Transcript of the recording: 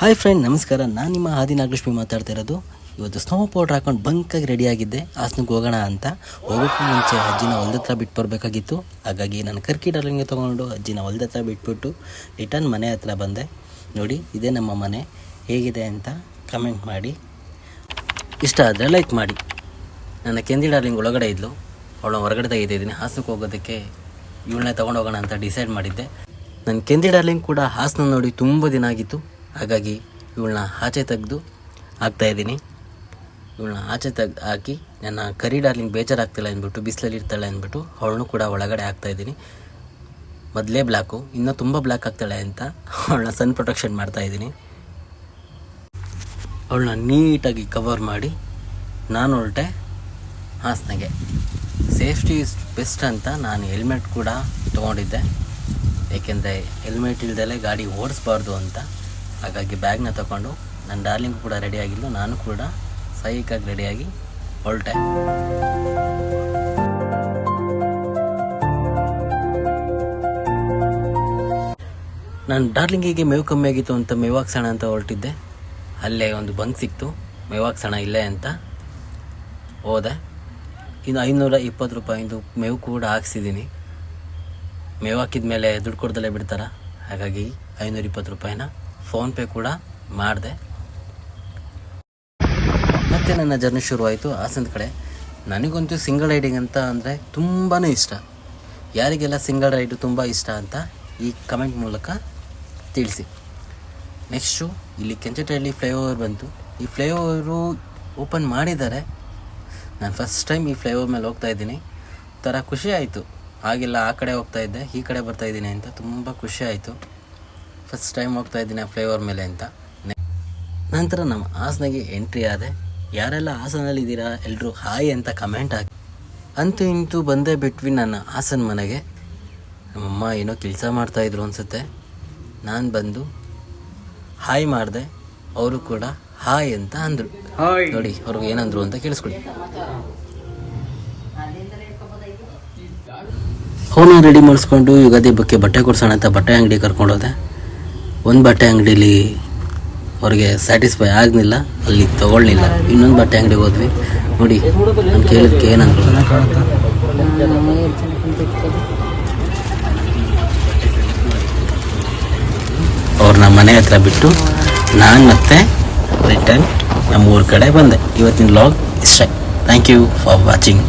Hi friend ನಮಸ್ಕಾರ. ನಾನು ನಿಮ್ಮ ಆದಿ ನಾಗಲಕ್ಷ್ಮಿ ಮಾತಾಡ್ತಾ ಇರೋದು. ಇವತ್ತು ಸ್ನೋ ಪೌಡ್ರ್ ಹಾಕೊಂಡು ಬಂಕಾಗಿ ರೆಡಿಯಾಗಿದ್ದೆ ಹಾಸನಕ್ಕೆ ಹೋಗೋಣ ಅಂತ. ಹೋಗೋಕ್ಕೂ ಮುಂಚೆ ಅಜ್ಜಿನ ಹೊಲ್ದತ್ರ ಬಿಟ್ಟು ಬರಬೇಕಾಗಿತ್ತು ಹಾಗಾಗಿ ನಾನು ಕರ್ಕಿ ಡಾರ್ಲಿಂಗ್ಗೆ ತೊಗೊಂಡು ಅಜ್ಜಿನ ಹೊಲ್ದತ್ರ ಬಿಟ್ಬಿಟ್ಟು ರಿಟರ್ನ್ ಮನೆ ಹತ್ರ ಬಂದೆ. ನೋಡಿ, ಇದೇ ನಮ್ಮ ಮನೆ. ಹೇಗಿದೆ ಅಂತ ಕಮೆಂಟ್ ಮಾಡಿ. ಇಷ್ಟ ಆದರೆ ಲೈಕ್ ಮಾಡಿ. ನನ್ನ ಕೆಂದಿ ಡಾರ್ಲಿಂಗ್ ಒಳಗಡೆ ಇದ್ಲು. ಅವಳು ಹೊರಗಡೆ ತೆಗೆದಿದ್ದೀನಿ ಹಾಸನಕ್ಕೆ ಹೋಗೋದಕ್ಕೆ ಇವಳನ್ನೇ ತೊಗೊಂಡು ಹೋಗೋಣ ಅಂತ ಡಿಸೈಡ್ ಮಾಡಿದ್ದೆ. ನನ್ನ ಕೆಂದಿ ಡಾರ್ಲಿಂಗ್ ಕೂಡ ಹಾಸನ ನೋಡಿ ತುಂಬ ದಿನ ಆಗಿತ್ತು. ಹಾಗಾಗಿ ಇವಳನ್ನ ಆಚೆ ತೆಗೆದು ಹಾಕ್ತಾಯಿದ್ದೀನಿ ಇವಳನ್ನ ಆಚೆ ತೆಗ್ದು ಹಾಕಿ ನನ್ನ ಕರಿ ಡಾರ್ಲಿಂಗ್ ಬೇಜಾರಾಗ್ತಿಲ್ಲ ಅಂದ್ಬಿಟ್ಟು, ಬಿಸಿಲಲ್ಲಿ ಇರ್ತಾಳೆ ಅಂದ್ಬಿಟ್ಟು ಅವಳನ್ನು ಕೂಡ ಒಳಗಡೆ ಹಾಕ್ತಾಯಿದ್ದೀನಿ ಮೊದಲೇ ಬ್ಲ್ಯಾಕು ಇನ್ನೂ ತುಂಬ ಬ್ಲ್ಯಾಕ್ ಆಗ್ತಾಳೆ ಅಂತ ಅವಳನ್ನ ಸನ್ ಪ್ರೊಟೆಕ್ಷನ್ ಮಾಡ್ತಾಯಿದ್ದೀನಿ ಅವಳನ್ನ ನೀಟಾಗಿ ಕವರ್ ಮಾಡಿ ನಾನು ಹೊರಟೆ ಹಾಸನಗೆ. ಸೇಫ್ಟಿ ಇಸ್ ಬೆಸ್ಟ್ ಅಂತ ನಾನು ಹೆಲ್ಮೆಟ್ ಕೂಡ ತೊಗೊಂಡಿದ್ದೆ. ಏಕೆಂದರೆ ಹೆಲ್ಮೆಟ್ ಇಲ್ದಲೇ ಗಾಡಿ ಓಡಿಸ್ಬಾರ್ದು ಅಂತ ಹಾಗಾಗಿ ಬ್ಯಾಗ್ನ ತಗೊಂಡು ನನ್ನ ಡಾರ್ಲಿಂಗ್ ಕೂಡ ರೆಡಿಯಾಗಿದ್ದು ನಾನು ಕೂಡ ಸೈಕಾಗಿ ರೆಡಿಯಾಗಿ ಹೊರಟೆ. ನಾನು ಡಾರ್ಲಿಂಗಿಗೆ ಮೇವು ಕಮ್ಮಿ ಆಗಿತ್ತು ಅಂತ ಮೇವಾಕ್ಸೋಣ ಅಂತ ಹೊರಟಿದ್ದೆ. ಅಲ್ಲೇ ಒಂದು ಬಂಕ್ ಸಿಕ್ತು. ಮೇವಾಕ್ಸೋಣ ಇಲ್ಲೇ ಅಂತ ಹೋದೆ. ಇನ್ನು ಐನೂರ ಇಪ್ಪತ್ತು ರೂಪಾಯಿಂದು ಮೇವು ಕೂಡ ಹಾಕ್ಸಿದ್ದೀನಿ. ಮೇವು ಹಾಕಿದ ಮೇಲೆ ದುಡ್ಡು ಕೊಡ್ದಲ್ಲೇ ಬಿಡ್ತಾರ? ಹಾಗಾಗಿ ಐನೂರ ಇಪ್ಪತ್ತು ರೂಪಾಯಿನ ಫೋನ್ಪೇ ಕೂಡ ಮಾಡಿದೆ. ಮತ್ತೆ ನನ್ನ ಜರ್ನಿ ಶುರುವಾಯಿತು. ಹಾಸನದ ಕಡೆ, ನನಗಂತೂ ಸಿಂಗಲ್ ರೈಡಿಂಗ್ ಅಂತ ಅಂದರೆ ತುಂಬಾ ಇಷ್ಟ. ಯಾರಿಗೆಲ್ಲ ಸಿಂಗಲ್ ರೈಡು ತುಂಬ ಇಷ್ಟ ಅಂತ ಈ ಕಮೆಂಟ್ ಮೂಲಕ ತಿಳಿಸಿ. ನೆಕ್ಸ್ಟು ಇಲ್ಲಿ ಕೆಂಚಟಹಳ್ಳಿ ಫ್ಲೈಓವರ್ ಬಂತು. ಈ ಫ್ಲೈಓವರು ಓಪನ್ ಮಾಡಿದ್ದಾರೆ. ನಾನು ಫಸ್ಟ್ ಟೈಮ್ ಈ ಫ್ಲೈಓವರ್ ಮೇಲೆ ಹೋಗ್ತಾ ಇದ್ದೀನಿ. ಥರ ಖುಷಿ ಆಯಿತು. ಹಾಗೆಲ್ಲ ಆ ಕಡೆ ಹೋಗ್ತಾ ಇದ್ದೆ, ಈ ಕಡೆ ಬರ್ತಾ ಇದ್ದೀನಿ ಅಂತ ತುಂಬ ಖುಷಿ ಆಯಿತು. ಫಸ್ಟ್ ಟೈಮ್ ಹೋಗ್ತಾ ಇದ್ದೀನಿ ಆ ಫ್ಲೈಓವರ್ ಮೇಲೆ ಅಂತ. ನಂತರ ನಮ್ಮ ಹಾಸನಿಗೆ ಎಂಟ್ರಿ ಆದೆ. ಯಾರೆಲ್ಲ ಹಾಸನಲ್ಲಿದ್ದೀರಾ ಎಲ್ಲರೂ ಹಾಯ್ ಅಂತ ಕಮೆಂಟ್ ಹಾಕಿ. ಅಂತೂ ಇಂತೂ ಬಂದೇ ಬಿಟ್ವಿ ನನ್ನ ಹಾಸನ ಮನೆಗೆ. ನಮ್ಮಮ್ಮ ಏನೋ ಕೆಲಸ ಮಾಡ್ತಾಯಿದ್ರು ಅನಿಸುತ್ತೆ. ನಾನು ಬಂದು ಹಾಯ್ ಮಾಡಿದೆ. ಅವರು ಕೂಡ ಹಾಯ್ ಅಂತ ಅಂದರು. ನೋಡಿ ಅವ್ರಿಗೆ ಏನಂದ್ರು ಅಂತ ಕೇಳಿಸ್ಕೊಳ್ಳಿ. ಅವನ್ನ ರೆಡಿ ಮಾಡಿಸ್ಕೊಂಡು ಯುಗಾದಿ ಬಗ್ಗೆ ಬಟ್ಟೆ ಕೊಡ್ಸೋಣ ಅಂತ ಬಟ್ಟೆ ಅಂಗಡಿ ಕರ್ಕೊಂಡೋದೆ. ಒಂದು ಬಟ್ಟೆ ಅಂಗಡೀಲಿ ಅವ್ರಿಗೆ ಸ್ಯಾಟಿಸ್ಫೈ ಆಗಲಿಲ್ಲ ಅಲ್ಲಿ ತೊಗೊಳ್ಳಿಲ್ಲ ಇನ್ನೊಂದು ಬಟ್ಟೆ ಅಂಗಡಿಗೆ ಹೋದ್ವಿ. ನೋಡಿ ನಾನು ಕೇಳಿದ್ಕೆ ಅವ್ರು ನಮ್ಮ ಮನೆ ಹತ್ರ ಬಿಟ್ಟು ನಾನು ಮತ್ತೆ ರಿಟರ್ನ್ ನಮ್ಮ ಊರ ಕಡೆ ಬಂದೆ. ಇವತ್ತಿನ ಲಾಗ್ ಇಷ್ಟೇ. Thank you for watching